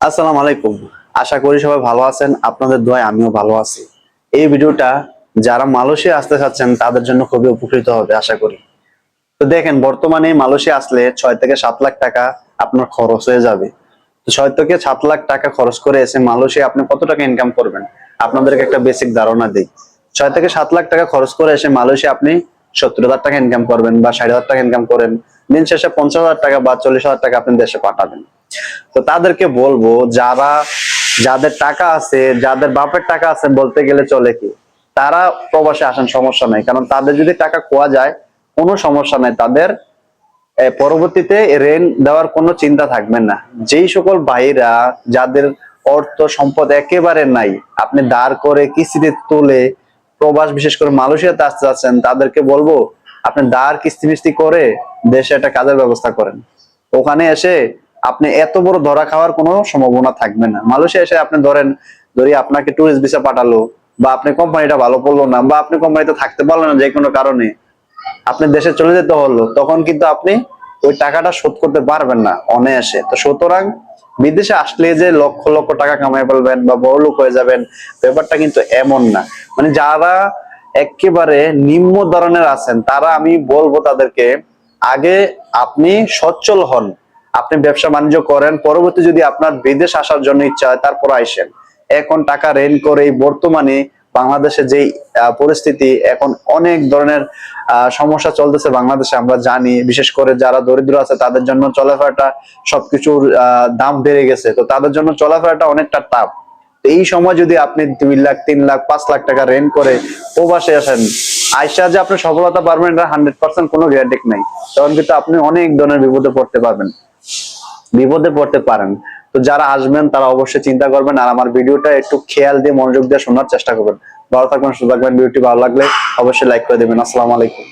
আসসালামু আলাইকুম। আশা করি সবাই ভালো আছেন, আপনাদের দোয়ায় আমিও ভালো আছি। এই ভিডিওটা যারা মালয়েশিয়া আসতে চাচ্ছেন, তাদের জন্য খুবই উপকৃত হবে, আশা করি। তো দেখেন, বর্তমানে মালয়েশিয়া আসলে ছয় থেকে সাত লাখ টাকা আপনার খরচ হয়ে যাবে। তো ছয় থেকে সাত লাখ টাকা খরচ করে এসে মালয়েশিয়া আপনি কত টাকা ইনকাম করবেন? আপনাদেরকে একটা বেসিক ধারণা দিই। ছয় থেকে সাত লাখ টাকা খরচ করে এসে মালয়েশিয়া আপনি সত্তর হাজার টাকা ইনকাম করবেন বা ষাট হাজার টাকা ইনকাম করেন। দিন শেষে পঞ্চাশ হাজার টাকা বা চল্লিশ হাজার টাকা আপনি দেশে পাঠাবেন। তো তাদেরকে বলব, যারা, যাদের টাকা আছে, যাদের বাপের টাকা আছে বলতে গেলে চলে কি? তারা প্রবাসে আসেন, সমস্যা নাই। কারণ তাদের যদি টাকা খোয়া যায়, কোনো সমস্যা নাই। তাদের পরবর্তীতে ঋণ দেওয়ার কোনো চিন্তা থাকবে না। যেই সকল ভাইরা, যাদের অর্থ সম্পদ একেবারে নাই, আপনি দাঁড় করে কিস্তিতে তুলে প্রবাস, বিশেষ করে মালয়েশিয়াতে আসতে যাচ্ছেন, তাদেরকে বলব, আপনি দাঁড় কিস্তি মিস্তি করে দেশে একটা কাজের ব্যবস্থা করেন। ওখানে এসে আপনি এত বড় ধরা খাওয়ার কোনো সম্ভাবনা থাকবে না। মালয়েশিয়া এসে আপনি ধরেন, ধরি আপনাকে টুরিস্ট ভিসা পাঠালো, বা আপনি কোম্পানিটা ভালো পড়ল না, বা আপনি কোম্পানিতে থাকতে পারলেন না যে কোনো কারণে, আপনি দেশে চলে যেতে হলো, তখন কিন্তু আপনি ওই টাকাটা শোধ করতে পারবেন না অনায়াসে। তো সুতরাং বিদেশে আসলে যে লক্ষ লক্ষ টাকা কামাই ফেলবেন বা বড় লোক হয়ে যাবেন, ব্যাপারটা কিন্তু এমন না। মানে যারা একেবারে নিম্ন ধরনের আছেন, তারা আমি বলব তাদেরকে, আগে আপনি সচ্ছল হন। আপনি ব্যবসা বাণিজ্য করেন, পরবর্তী যদি আপনার বিদেশ আসার জন্য ইচ্ছা হয়, তারপর আইসেন। এখন টাকা রেন করে বর্তমানে বাংলাদেশে যে পরিস্থিতি, এখন অনেক ধরনের সমস্যা চলতেছে বাংলাদেশে, আমরা জানি। বিশেষ করে যারা দরিদ্র আছে, তাদের জন্য চলাফেরাটা সবকিছুর দাম বেড়ে গেছে। তো তাদের জন্য চলাফেরাটা অনেকটা টাফ এই সময় যদি আপনি দুই লাখ, তিন লাখ, পাঁচ লাখ টাকা রেন্ট করে প্রবাসে আসেন আইসা যে আপনি সফলতা পারবেন এটা হান্ড্রেড পার্সেন্ট কোনো গ্যারান্টি নাই। তখন কিন্তু আপনি অনেক ধরনের বিপদে পড়তে পারবেন। বিপদে পড়তে পারেন। তো যারা আসবেন, তারা অবশ্যই চিন্তা করবেন আর আমার ভিডিওটা একটু খেয়াল দিয়ে মনোযোগ দিয়ে শোনার চেষ্টা করবেন। ভালো থাকবেন, সুস্থ থাকবেন। ভিডিওটি ভালো লাগলে অবশ্যই লাইক করে দেবেন। আসসালামু আলাইকুম।